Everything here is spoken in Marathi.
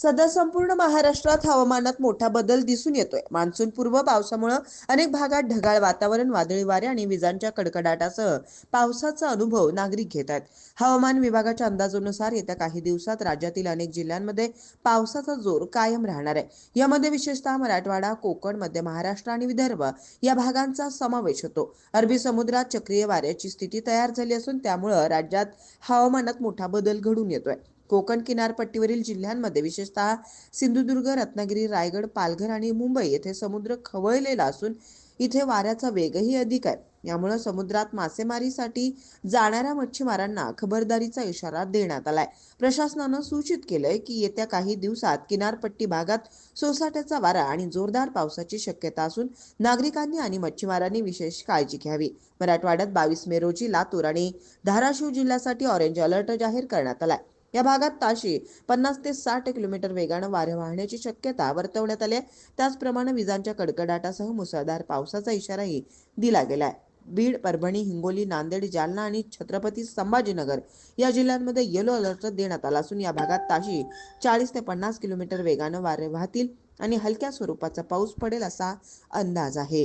सध्या संपूर्ण महाराष्ट्रात हवामानात मोठा बदल दिसून येतोय. मान्सून पूर्व पावसामुळे अनेक भागात ढगाळ वातावरण वादळी वारे आणि विजांच्या कडकडाटासह पावसाचा अनुभव नागरिक घेत आहेत. हवामान विभागाच्या अंदाजानुसार येत्या काही दिवसात राज्यातील अनेक जिल्ह्यांमध्ये पावसाचा जोर कायम राहणार आहे. यामध्ये विशेषतः मराठवाडा कोकण मध्य महाराष्ट्र आणि विदर्भ या भागांचा समावेश होतो. अरबी समुद्रात चक्रीय वाऱ्याची स्थिती तयार झाली असून त्यामुळं राज्यात हवामानात मोठा बदल घडून येतोय. कोकण किनारपट्टीवरील जिल्ह्यांमध्ये विशेषतः सिंधुदुर्ग रत्नागिरी रायगड पालघर आणि मुंबई येथे समुद्र खवळलेला असून इथे वाऱ्याचा वेगही अधिक आहे. यामुळे समुद्रात मासेमारीसाठी जाणाऱ्या मच्छीमारांना खबरदारीचा इशारा देण्यात आलाय. प्रशासनानं सूचित केलंय की येत्या काही दिवसात किनारपट्टी भागात सोसाट्याचा वारा आणि जोरदार पावसाची शक्यता असून नागरिकांनी आणि मच्छीमारांनी विशेष काळजी घ्यावी. मराठवाड्यात बावीस मे रोजी लातूर आणि धाराशिव जिल्ह्यासाठी ऑरेंज अलर्ट जाहीर करण्यात आलाय. या भागात ताशी पन्नास ते साठ किलोमीटर वेगानं वारे वाहण्याची शक्यता वर्तवण्यात आली आहे. त्याचप्रमाणे विजांच्या कडकडाटासह मुसळधार पावसाचा इशाराही दिला गेलाय. बीड परभणी हिंगोली नांदेड जालना आणि छत्रपती संभाजीनगर या जिल्ह्यांमध्ये येलो अलर्ट देण्यात आला असून या भागात ताशी चाळीस ते पन्नास किलोमीटर वेगानं वारे वाहतील आणि हलक्या स्वरूपाचा पाऊस पडेल असा अंदाज आहे.